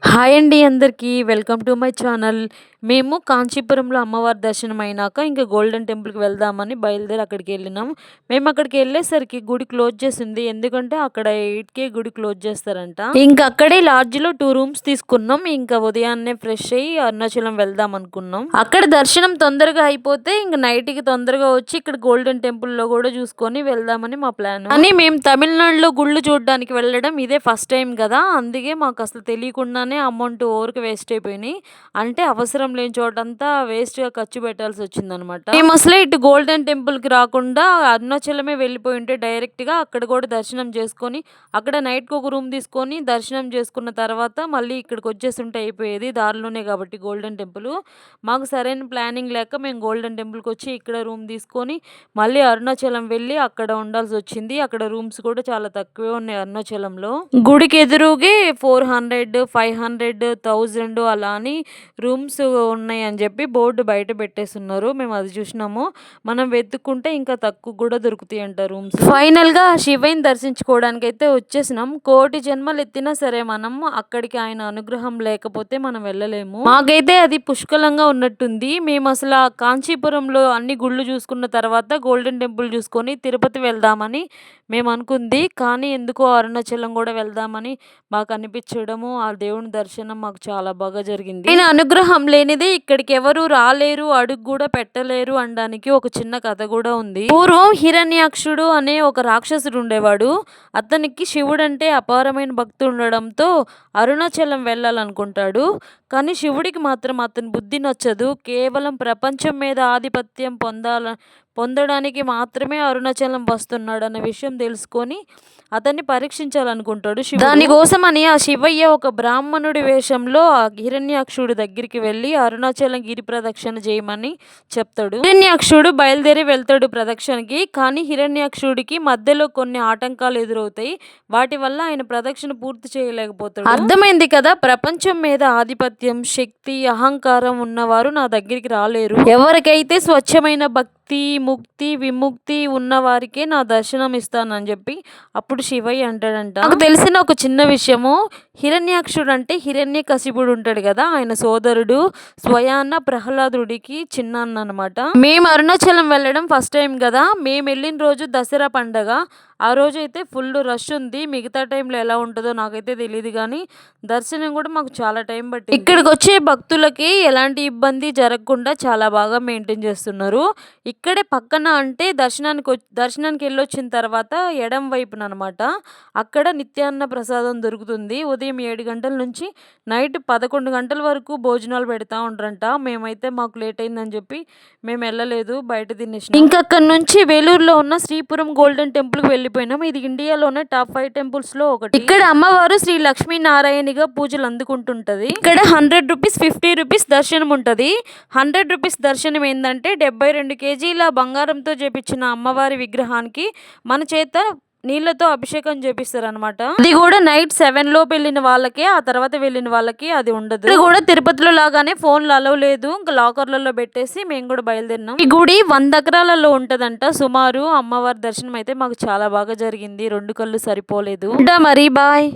Hi అండి అందరికీ. Welcome to my channel. మేము కాంచీపురంలో అమ్మవారి దర్శనం అయినాక ఇంకా గోల్డెన్ టెంపుల్కి వెళ్దామని బయలుదేరి అక్కడికి వెళ్ళినాం. మేము అక్కడికి వెళ్ళేసరికి గుడి క్లోజ్ చేసింది. ఎందుకంటే అక్కడ ఎయిట్కే గుడి క్లోజ్ చేస్తారంట. ఇంకా అక్కడే లాడ్జ్లో టూ రూమ్స్ తీసుకున్నాం. ఇంకా ఉదయాన్నే ఫ్రెష్ అయ్యి అరుణాచలం వెళ్దాం అనుకున్నాం. అక్కడ దర్శనం తొందరగా అయిపోతే ఇంకా నైట్కి తొందరగా వచ్చి ఇక్కడ గోల్డెన్ టెంపుల్లో కూడా చూసుకొని వెళ్దామని మా ప్లాన్. అని మేము తమిళనాడులో గుళ్ళు చూడడానికి వెళ్ళడం ఇదే ఫస్ట్ టైం కదా. అందుకే మాకు అసలు తెలియకుండానే అమౌంట్ ఓరికి వేస్ట్ అయిపోయినాయి. అంటే అవసరం లేని చోటంతా వేస్ట్గా ఖర్చు పెట్టాల్సి వచ్చిందనమాట మేము అసలే ఇటు గోల్డెన్ టెంపుల్కి రాకుండా అరుణాచలమే వెళ్ళిపోయి ఉంటే డైరెక్ట్గా అక్కడ కూడా దర్శనం చేసుకొని అక్కడ నైట్కి ఒక రూమ్ తీసుకొని దర్శనం చేసుకున్న తర్వాత మళ్ళీ ఇక్కడికి వచ్చేస్తుంటే అయిపోయేది దారిలోనే కాబట్టి గోల్డెన్ టెంపుల్ మాకు సరైన ప్లానింగ్ లేక మేము గోల్డెన్ టెంపుల్కి వచ్చి ఇక్కడ రూమ్ తీసుకొని మళ్ళీ అరుణాచలం వెళ్ళి అక్కడ ఉండాల్సి వచ్చింది. అక్కడ రూమ్స్ కూడా చాలా తక్కువే ఉన్నాయి అరుణాచలంలో. గుడికి ఎదురుగే four hundred five hundred thousand అలా అని రూమ్స్ ఉన్నాయి అని చెప్పి బోర్డు బయట పెట్టేస్తున్నారు. మేము అది చూసినాము. మనం వెతుక్కుంటే ఇంకా తక్కువ కూడా దొరుకుతాయి అంట రూమ్స్. ఫైనల్గా శివయ్యని దర్శించుకోవడానికి అయితే వచ్చేసినాం. కోటి జన్మలు ఎత్తినా సరే మనం అక్కడికి ఆయన అనుగ్రహం లేకపోతే మనం వెళ్ళలేము. మాకైతే అది పుష్కలంగా ఉన్నట్టుంది. మేము అసలు కాంచీపురంలో అన్ని గుళ్ళు చూసుకున్న తర్వాత గోల్డెన్ టెంపుల్ చూసుకొని తిరుపతి వెళ్దామని మేము అనుకుంది. కానీ ఎందుకో అరుణాచలం కూడా వెళ్దామని మాకు అనిపించడము ఆ దేవుని దర్శనం మాకు చాలా బాగా జరిగింది. ఆయన అనుగ్రహం లేనిదే ఇక్కడికి ఎవరు రాలేరు అడుగు కూడా పెట్టలేరు అనడానికి ఒక చిన్న కథ కూడా ఉంది. పూర్వం హిరణ్యాక్షుడు అనే ఒక రాక్షసుడు ఉండేవాడు. అతనికి శివుడు అంటే అపారమైన భక్తి ఉండడంతో అరుణాచలం వెళ్ళాలనుకుంటాడు. కానీ శివుడికి మాత్రం అతని బుద్ధి నచ్చదు. కేవలం ప్రపంచం మీద ఆధిపత్యం పొందాల పొందడానికి మాత్రమే అరుణాచలం వస్తున్నాడు అన్న విషయం తెలుసుకొని అతన్ని పరీక్షించాలనుకుంటాడు శివుడు. దానికోసమని ఆ శివయ్య ఒక బ్రాహ్మణుడి వేషంలో ఆ హిరణ్యాక్షుడి దగ్గరికి వెళ్ళి అరుణాచలం గిరి ప్రదక్షిణ చేయమని చెప్తాడు. హిరణ్యాక్షుడు బయలుదేరి వెళ్తాడు ప్రదక్షిణకి కానీ హిరణ్యాక్షుడికి మధ్యలో కొన్ని ఆటంకాలు ఎదురవుతాయి. వాటి వల్ల ఆయన ప్రదక్షిణ పూర్తి చేయలేకపోతాడు. అర్థమైంది కదా? ప్రపంచం మీద ఆధిపత్యం శక్తి అహంకారం ఉన్నవారు నా దగ్గరికి రాలేరు. ఎవరికైతే స్వచ్ఛమైన భక్తి ముక్తి విముక్తి ఉన్న వారికే నా దర్శనం ఇస్తానని చెప్పి అప్పుడు శివయ్య అంటాడంట. నాకు తెలిసిన ఒక చిన్న విషయము. హిరణ్యాక్షుడు అంటే హిరణ్యకశిపుడు ఉంటాడు కదా ఆయన సోదరుడు స్వయాన ప్రహ్లాదుడికి చిన్న అనమాట మేము అరుణాచలం వెళ్ళడం ఫస్ట్ టైం కదా. మేము వెళ్ళిన రోజు దసరా పండగ. ఆ రోజు అయితే ఫుల్ రష్ ఉంది. మిగతా టైంలో ఎలా ఉంటుందో నాకైతే తెలియదు కానీ దర్శనం కూడా మాకు చాలా టైం పట్టింది. ఇక్కడికి వచ్చే భక్తులకి ఎలాంటి ఇబ్బంది జరగకుండా చాలా బాగా మెయింటైన్ చేస్తున్నారు. ఇక్కడే పక్కన అంటే దర్శనానికి దర్శనానికి వెళ్ళొచ్చిన తర్వాత ఎడం వైపున అనమాట అక్కడ నిత్యాన్న ప్రసాదం దొరుకుతుంది. ఉదయం ఏడు గంటల నుంచి నైట్ పదకొండు గంటల వరకు భోజనాలు పెడతా ఉంటారంట మేమైతే మాకు లేట్ అయిందని చెప్పి మేము వెళ్ళలేదు బయట తినేసి ఇంకా అక్కడ నుంచి వేలూరులో ఉన్న శ్రీపురం గోల్డెన్ టెంపుల్కి వెళ్ళిపోయినాం ఇది ఇండియాలోనే టాప్ ఫైవ్ టెంపుల్స్లో ఒకటి. ఇక్కడ అమ్మవారు శ్రీ లక్ష్మీ నారాయణిగా పూజలు అందుకుంటుంటది. ఇక్కడ హండ్రెడ్ రూపీస్ ఫిఫ్టీ రూపీస్ దర్శనం ఉంటుంది. హండ్రెడ్ రూపీస్ దర్శనం ఏంటంటే డెబ్బై రెండు కేజీల బంగారంతో చేపించిన అమ్మవారి విగ్రహానికి మన చేత నీళ్ళతో అభిషేకం చేపిస్తారనమాట అది కూడా నైట్ సెవెన్లో వెళ్ళిన వాళ్ళకి ఆ తర్వాత వెళ్ళిన వాళ్ళకి అది ఉండదు. ఇది కూడా తిరుపతిలో లాగానే ఫోన్లు అలవ్ లేదు. ఇంకా లాకర్లలో పెట్టేసి మేము కూడా బయలుదేరినాం. ఈ గుడి వంద ఎకరాలలో ఉంటదంట. సుమారు అమ్మవారి దర్శనం అయితే మాకు చాలా బాగా జరిగింది. రెండు కళ్ళు సరిపోలేదు. మరి బాయ్.